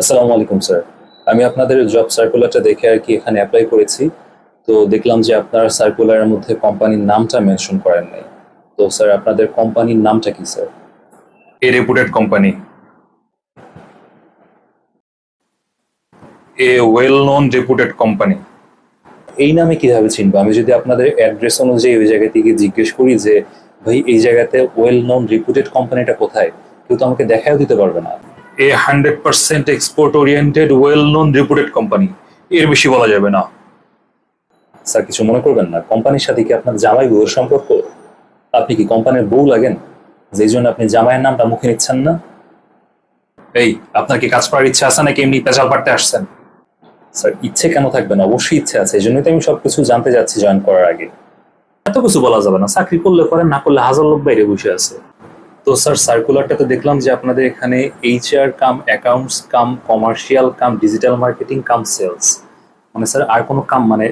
আসসালামু আলাইকুম স্যার। আমি আপনাদের জব সার্কুলারটা দেখে আর কি এখানে অ্যাপ্লাই করেছি। তো দেখলাম যে আপনার সার্কুলারের মধ্যে কোম্পানির নামটা মেনশন করেন নাই। তো স্যার আপনাদের কোম্পানির নামটা কি sir? A reputed company a well known reputed company এই নামে কীভাবে চিনবো? আমি যদি আপনাদের অ্যাড্রেস অনুযায়ী ওই জায়গা থেকে জিজ্ঞেস করি যে ভাই এই জায়গাতে ওয়েল নোন রিপুটেড কোম্পানিটা কোথায়? কেউ তো আমাকে দেখাও দিতে পারবে না। A hundred percent export oriented well known reputed company এর বেশি বলা যাবে না। স্যার কিছু মনে করবেন না। কোম্পানির সাথে কি আপনার জামাই বউয়ের সম্পর্ক? আপনি কি কোম্পানির বউ লাগেন? যেই জন্য আপনি জামাইয়ের নামটা মুখে নিচ্ছেন না? এই আপনার কি কাজ করার ইচ্ছা আছে নাকি এমনি পেশাল পাড়তে আসছেন? স্যার ইচ্ছে কেন থাকবে না? অবশ্যই ইচ্ছে আছে। এই জন্যই তো আমি সবকিছু জানতে যাচ্ছি জয়েন করার আগে। এত কিছু বলা যাবে না। চাকরি করলে করেন না করলে হাজার লোক বাইরে বসে আছে। তো স্যার সার্কুলারটাতে দেখলাম যে আপনাদের এখানে HR cum accounts cum commercial cum digital marketing cum sales মানে স্যার, আর কোনো কাম মানে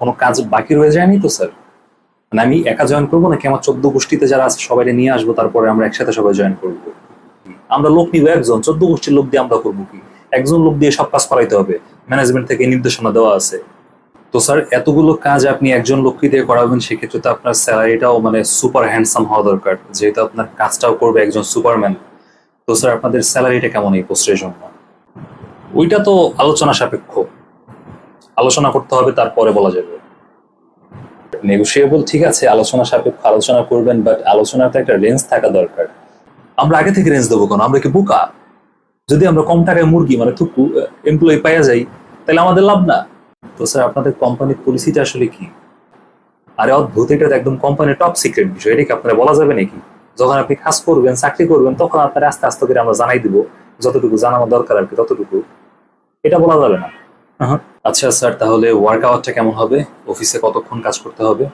কোনো কাজ বাকি রয়ে যায়নি তো, স্যার? মানে আমি একা জয়েন করব নাকি আমার চোদ্দ গোষ্ঠীতে যারা আছে সবাই নিয়ে আসব, তারপরে আমরা একসাথে সবাই জয়েন করব? আমরা লোক নিবো একজন, চোদ্দ গোষ্ঠীর লোক দিয়ে আমরা করব কি? একজন লোক দিয়ে সব কাজ করাইতে হবে। ম্যানেজমেন্ট থেকে নির্দেশনা দেওয়া আছে। তো স্যার, এতগুলো কাজ আপনি একজন লোককে দিয়ে করাবেন, সেক্ষেত্রে তো আপনার স্যালারিটাও মানে সুপার হ্যান্ডসাম হওয়া দরকার, যেহেতু আপনার কাজটাও করবে একজন সুপারম্যান। তো স্যার, আপনাদের স্যালারিটা কেমন এই পোস্টের জন্য? ওইটা তো আলোচনা সাপেক্ষ। আলোচনা করতে হবে, তারপরে বলা যাবে। নেগোসিয়েবল ঠিক আছে, আলোচনা সাপেক্ষ, আলোচনা করবেন বাট আলোচনার তো একটা রেঞ্জ থাকা দরকার। আমরা আগে থেকে রেঞ্জ দেবো কেন? আমরা কি বোকা? যদি আমরা কম টাকায় মুরগি মানে থুকু এমপ্লয়ি পাইয়া যাই, তাহলে আমাদের লাভ না। তো স্যার আপনাদের কোম্পানির পলিসিটা আসলে কি? আরে অদ্ভুত এটা একদম কোম্পানির টপ সিক্রেট বিষয় এটা কি আপনারা বলা যাবে নাকি? যখন আপনি কাজ করবেন চাকরি করবেন তখন আপনার আস্তে আস্তে করে আমরা জানাই দিব যতটুকু জানানো দরকার আর কি ততটুকু। এটা বলা যাবে না। আচ্ছা স্যার তাহলে ওয়ার্ক আওয়ারটা কেমন হবে? অফিসে কতক্ষণ কাজ করতে হবে?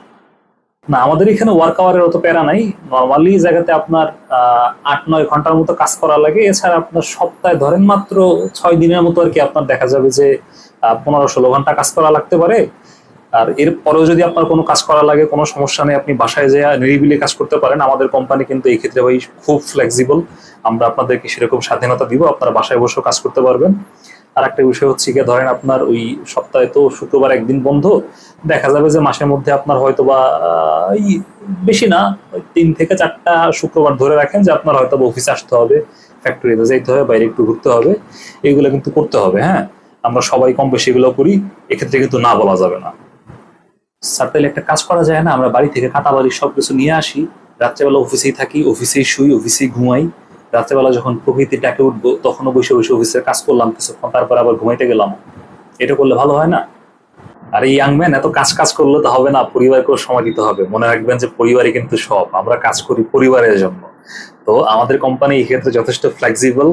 না আমাদের এখানে ওয়ার্ক আওয়ারের অত প্যারা নাই। নর্মালি জায়গাতে আপনার আহ, আট নয় ঘণ্টার মতো কাজ করা লাগে। এছাড়া আপনার সপ্তাহে ধরেন মাত্র ছয় দিনের মতো আর কি আপনার দেখা যাবে যে পনেরো ষোলো ঘণ্টা কাজ করা লাগতে পারে। আর এর পরেও যদি আপনার কোনো কাজ করা লাগে, কোনো সমস্যা নেই, আপনি বাসায় যেয়ে নিরিবিলি কাজ করতে পারেন। আমাদের কোম্পানি কিন্তু এই ক্ষেত্রে ভাই খুব ফ্লেক্সিবল আমরা আপনাদেরকে সেরকম স্বাধীনতা দিব, আপনারা বাসায় বসেও কাজ করতে পারবেন। আর একটা বিষয় হচ্ছে গিয়ে, ধরেন আপনার ওই সপ্তাহে তো শুক্রবার একদিন বন্ধ, দেখা যাবে যে মাসের মধ্যে আপনার হয়তো বা বেশি না তিন থেকে চারটা শুক্রবার ধরে রাখেন যে আপনার হয়তো অফিসে আসতে হবে ফ্যাক্টরিতে যাইতে হবে, বাইরে একটু ঘুরতে হবে। এগুলো কিন্তু করতে হবে হ্যাঁ। আমরা সবাই কম বেশি এগুলো করি, এক্ষেত্রে কিন্তু না বলা যাবে না। স্যার, তাহলে একটা কাজ করা যায় না? আমরা বাড়ি থেকে কাঁটা বাড়ি সবকিছু নিয়ে আসি, রাত্রেবেলা অফিসেই থাকি, অফিসেই শুই, অফিসেই ঘুমাই। রাত্রেবেলা যখন প্রকৃতি ডাকে উঠবো, তখনও বসে বসে অফিসের কাজ করলাম, কিছুক্ষণ তারপর আবার ঘুমাইতে গেলাম। এটা করলে ভালো হয় না? আর এই ইয়াংম্যান এত কাজ কাজ করলে তো হবে না, পরিবারকেও সময় দিতে হবে। মনে রাখবেন যে পরিবারই কিন্তু সব, আমরা কাজ করি পরিবারের জন্য। তো আমাদের কোম্পানি এই ক্ষেত্রে যথেষ্ট ফ্লেক্সিবল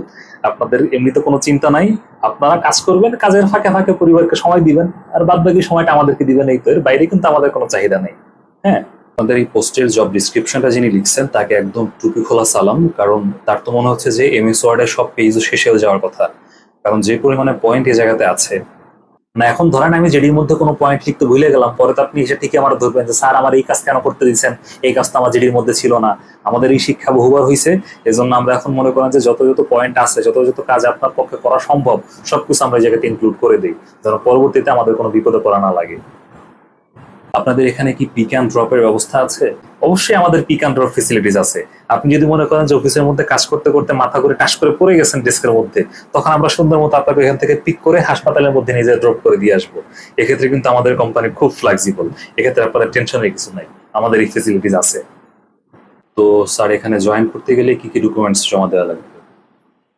আপনাদের এমনিতে কোনো চিন্তা নাই। আপনারা কাজ করবেন, কাজের ফাঁকে ফাঁকে পরিবারকে সময় দিবেন, আর বাদ বাকি সময়টা আমাদেরকে দিবেন, এই তো। এর বাইরে কিন্তু আমাদের কোনো চাহিদা নেই। হ্যাঁ? আমাদের এই পোস্টের জব ডিসক্রিপশনটা যিনি লিখছেন, তাকে একদম টুপি খোলা সালাম, কারণ তার তো মনে হচ্ছে যে এমএস ওয়ার্ডের সব পেজও শেষ হয়ে যাওয়ার কথা। কারণ যে পরিমাণে পয়েন্ট এই জায়গাতে আছে না এখন ধরেন আমি যেটির মধ্যে কোনো পয়েন্ট লিখতে ভুলে গেলাম, পরে তো আপনি এসে ঠিকই আমার ধরবেন যে, স্যার, আমার এই কাজ কেন করতে দিচ্ছেন এই কাজ তো আমার যেটির মধ্যে ছিল না। আমাদের এই শিক্ষা বহুবার হয়েছে এজন্য আমরা এখন মনে করেন যে, যত যত পয়েন্ট আছে, যত যত কাজ আপনার পক্ষে করা সম্ভব, সবকিছু আমরা এই জায়গাতে ইনক্লুড করে দিই, যেন পরবর্তীতে আমাদের কোনো বিপদে পড়া না লাগে। আপনাদের এখানে কি পিক অ্যান্ড ড্রপের ব্যবস্থা আছে? অবশ্যই আমাদের পিক অ্যান্ড ড্রপ ফেসিলিটিস আছে। আপনি যদি মনে করেন যে অফিসের মধ্যে কাজ করতে করতে মাথা করে টাস করে পড়ে গেছেন ডেস্কের মধ্যে, তখন আমরা সুন্দর মতো আপনাকে এখান থেকে পিক করে হাসপাতালের মধ্যে নিজে ড্রপ করে দিয়ে আসব। এক্ষেত্রে কিন্তু আমাদের কোম্পানি খুব ফ্লেক্সিবল এক্ষেত্রে আপনাদের টেনশনের কিছু নাই, আমাদের এই ফেসিলিটিস আছে। তো স্যার এখানে জয়েন করতে গেলে কি কি ডকুমেন্টস জমা দেওয়া লাগবে?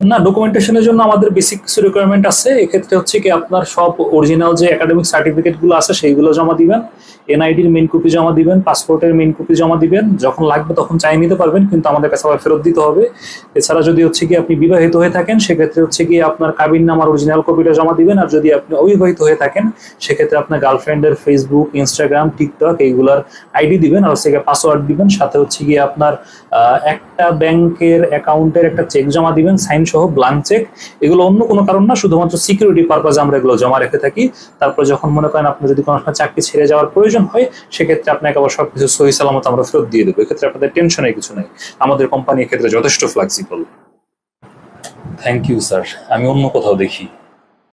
না ডকুমেন্টেশনের জন্য আমাদের বেসিক কিছু রিকোয়ারমেন্ট আছে। এক্ষেত্রে হচ্ছে কি আপনার সব অরিজিনাল যে একাডেমিক সার্টিফিকেটগুলো আছে, সেইগুলো জমা দিবেন। এনআইডির মেন কপি জমা দিবেন পাসপোর্টের মেন কপি জমা দিবেন। যখন লাগবে তখন চাই নিতে পারবেন, কিন্তু আমাদের কাছে আবার ফেরত দিতে হবে। এছাড়া যদি হচ্ছে কি আপনি বিবাহিত হয়ে থাকেন, সেক্ষেত্রে হচ্ছে কি আপনার কাবিন নামার অরিজিনাল কপিটা জমা দিবেন। আর যদি আপনি অবিবাহিত হয়ে থাকেন, সেক্ষেত্রে আপনার গার্লফ্রেন্ডের ফেসবুক ইনস্টাগ্রাম টিকটক এইগুলার আইডি দিবেন আর হচ্ছে পাসওয়ার্ড দিবেন। সাথে হচ্ছে কি আপনার একটা ব্যাংকের অ্যাকাউন্টের একটা চেক জমা দিবেন সাইন সহ ব্লাঙ্ক চেক এগুলো অন্য কোনো কারণ না, শুধুমাত্র সিকিউরিটি পারপাজে আমরা এগুলো জমা রেখে থাকি। তারপর যখন মনে করেন আপনার যদি কোনো সময় চাকরি ছেড়ে যাওয়ার প্রয়োজন হয়, সেক্ষেত্রে আপনাকে আবার সবকিছু সহি সালামত আমরা ফেরত দিয়ে দেবো। এক্ষেত্রে আপনাদের টেনশনের কিছু নেই। আমাদের কোম্পানি এক্ষেত্রে যথেষ্ট ফ্লেক্সিবল থ্যাংক ইউ স্যার আমি অন্য কোথাও দেখি।